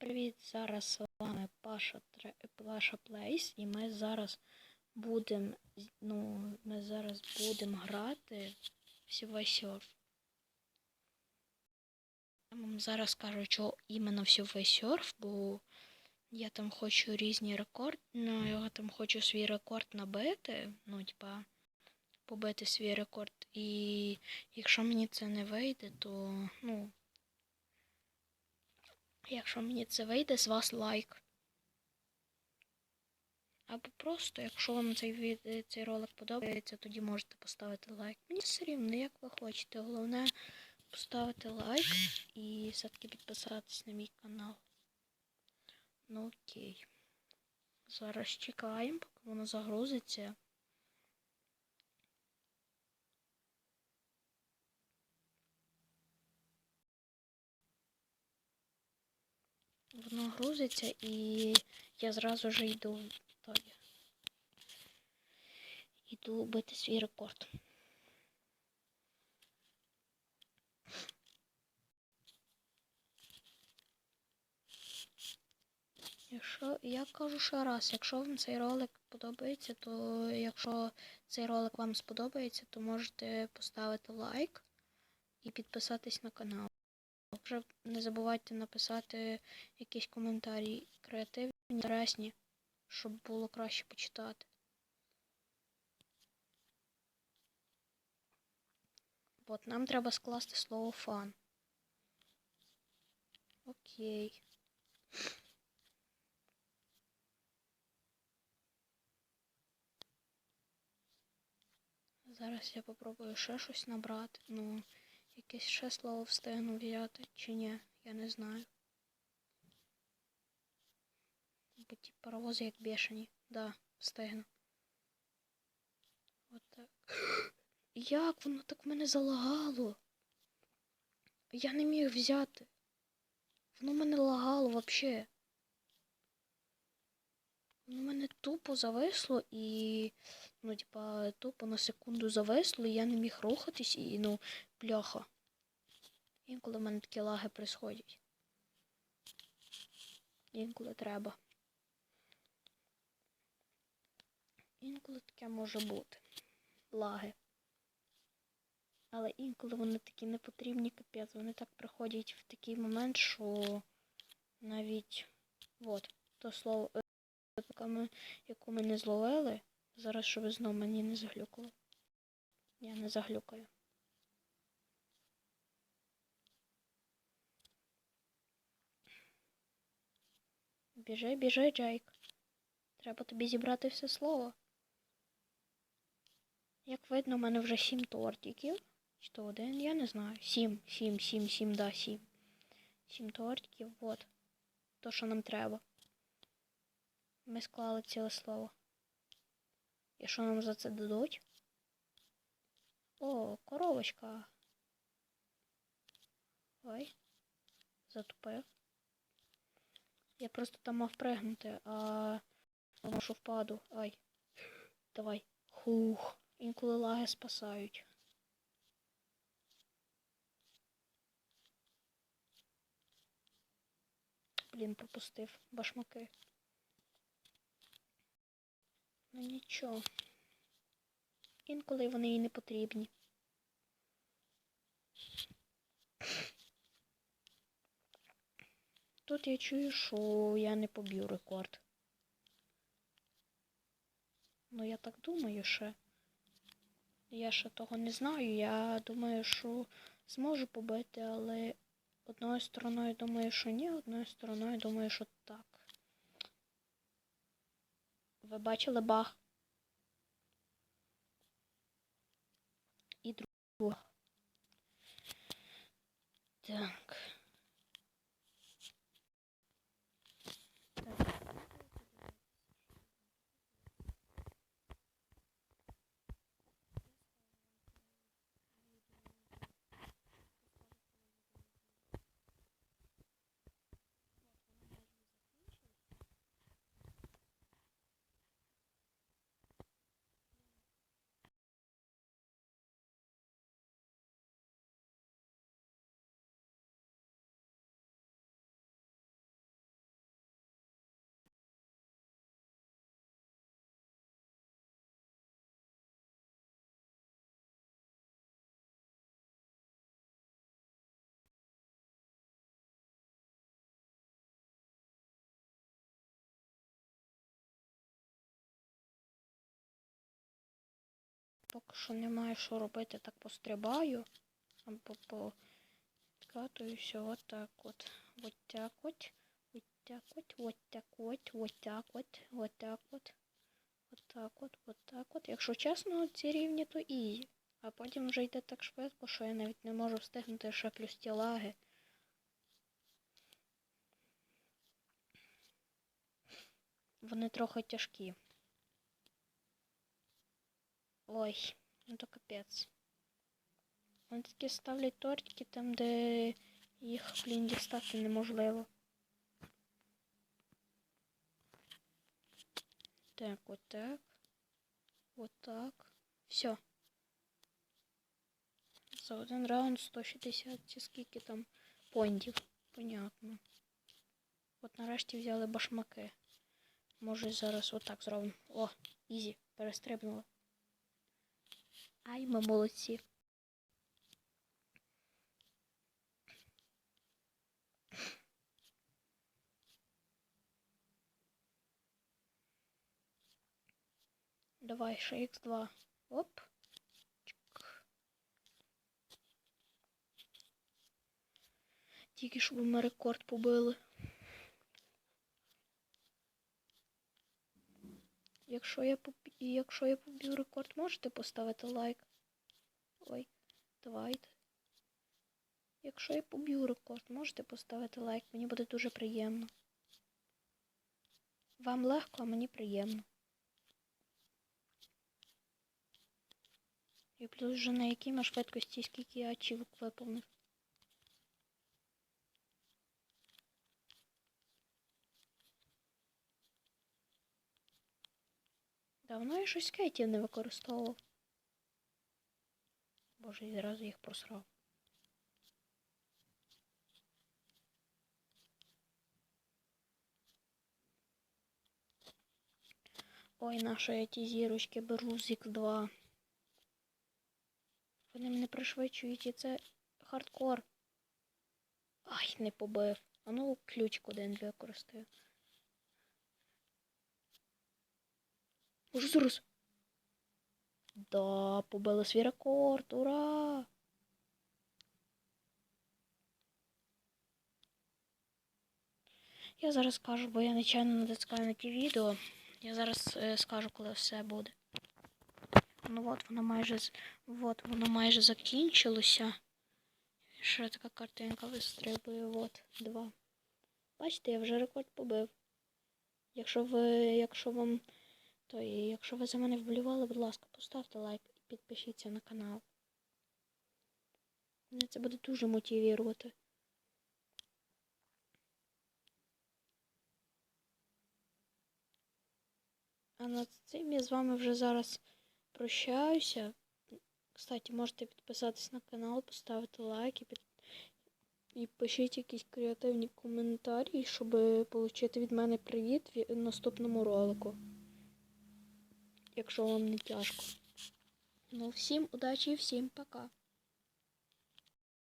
Привіт! Зараз з вами Паша, Паша Плейс, і ми зараз будемо ну, ми зараз будемо грати в Surf. Я вам зараз кажу, що іменно в Surf, бо я там хочу різні рекорди, ну, я там хочу свій рекорд набити, ну, типа, побити свій рекорд. І якщо мені це не вийде, то, ну, Якщо мені це вийде, з вас лайк. Або просто, якщо вам цей е, цей ролик подобається, тоді можете поставити лайк. Мені все рівно, як ви хочете. Головне поставити лайк і все-таки підписатись на мій канал. Ну окей. Зараз чекаємо, поки воно загрузиться. Воно грузиться і я зразу ж йду той. Йду бити свій рекорд. Якщо я кажу ще раз, якщо вам цей ролик подобається, то якщо цей ролик вам сподобається, то можете поставити лайк і підписатись на канал. Не забувайте написати якісь коментарі креативні, інтересні, щоб було краще почитати. От нам треба скласти слово фан. Окей. Зараз я попробую ще щось набрати. Ну, якесь ще слово встигну взяти чи ні, я не знаю. Бо ті паровози як бешені. Да, встигну. От так. Як воно так в мене залагало? Я не міг взяти. Воно мене лагало вообще. Воно мене тупо зависло і. Ну, типа, тупо на секунду зависло, і я не міг рухатись і, ну, бляха. Інколи в мене такі лаги происходять. Інколи треба. Інколи таке може бути. Лаги. Але інколи вони такі не потрібні, капець. Вони так приходять в такий момент, що навіть от, то слово, е, яку ми не зловили, зараз щоб знову мені не заглюкало. Я не заглюкаю. Біжи, біжи, Джейк. Треба тобі зібрати все слово. Як видно, у мене вже сім тортиків. Чи то один, я не знаю. Сім, сім, сім, сім, да, сім. Сім тортиків, от. То, що нам треба. Ми склали ціле слово. І що нам за це дадуть? О, коровочка. Ой. Затупив. Я просто там мав пригнути, а думав, що впаду. Ай. Давай. Хух. Інколи лаги спасають. Блін, пропустив башмаки. Ну нічого. Інколи вони і не потрібні. Тут я чую, що я не поб'ю рекорд. Ну, я так думаю ще. Я ще того не знаю. Я думаю, що зможу побити, але одною стороною думаю, що ні, одною стороною думаю, що так. Ви бачили баг? І друга. Так. Поки що немає що робити, так пострибаю. Або по катаюся отак от. От. Так от, вот так от, вот так от, вот так от. Вот так от, вот так от. Якщо чесно, ці рівні то ізі. А потім вже йде так швидко, що я навіть не можу встигнути ще плюс ті лаги. Вони трохи тяжкі. Ой, ну то капець. Вони такі ставлять тортики там, де їх, блін, дістати неможливо. Так, от так. Вот так. Все. За один раунд 160 чи скільки там поіндів. Понятно. От нарешті взяли башмаки. Може зараз отак зробимо. О, ізі, перестрибнули. Ай, ми молодці. Давай, ще Х2. Оп. Чик. Тільки щоб ми рекорд побили. Якщо я якщо я поб'ю рекорд, можете поставити лайк. Ой, давайте. Якщо я поб'ю рекорд, можете поставити лайк. Мені буде дуже приємно. Вам легко, а мені приємно. І плюс вже на якій ми швидкості, скільки я ачівок виповнив. Давно я щось скейтів не використовував. Боже, і зразу їх просрав. Ой, наша я ті зірочки беру з Х2. Вони мене пришвидшують і це хардкор. Ай, не побив. А ну ключик один використаю. Уже зараз. Да, побили свій рекорд, ура! Я зараз скажу, бо я нечайно натискаю на ті відео. Я зараз е, скажу, коли все буде. Ну от воно майже от воно майже закінчилося. Ще така картинка вистрибує. От, два. Бачите, я вже рекорд побив. Якщо ви, якщо вам, то і якщо ви за мене вболівали, будь ласка, поставте лайк і підпишіться на канал. Мене це буде дуже мотивувати. А над цим я з вами вже зараз прощаюся. Кстати, можете підписатись на канал, поставити лайк і, під... і пишіть якісь креативні коментарі, щоб отримати від мене привіт в наступному ролику. Якщо вам не тяжко. Ну, всім удачі і всім пока.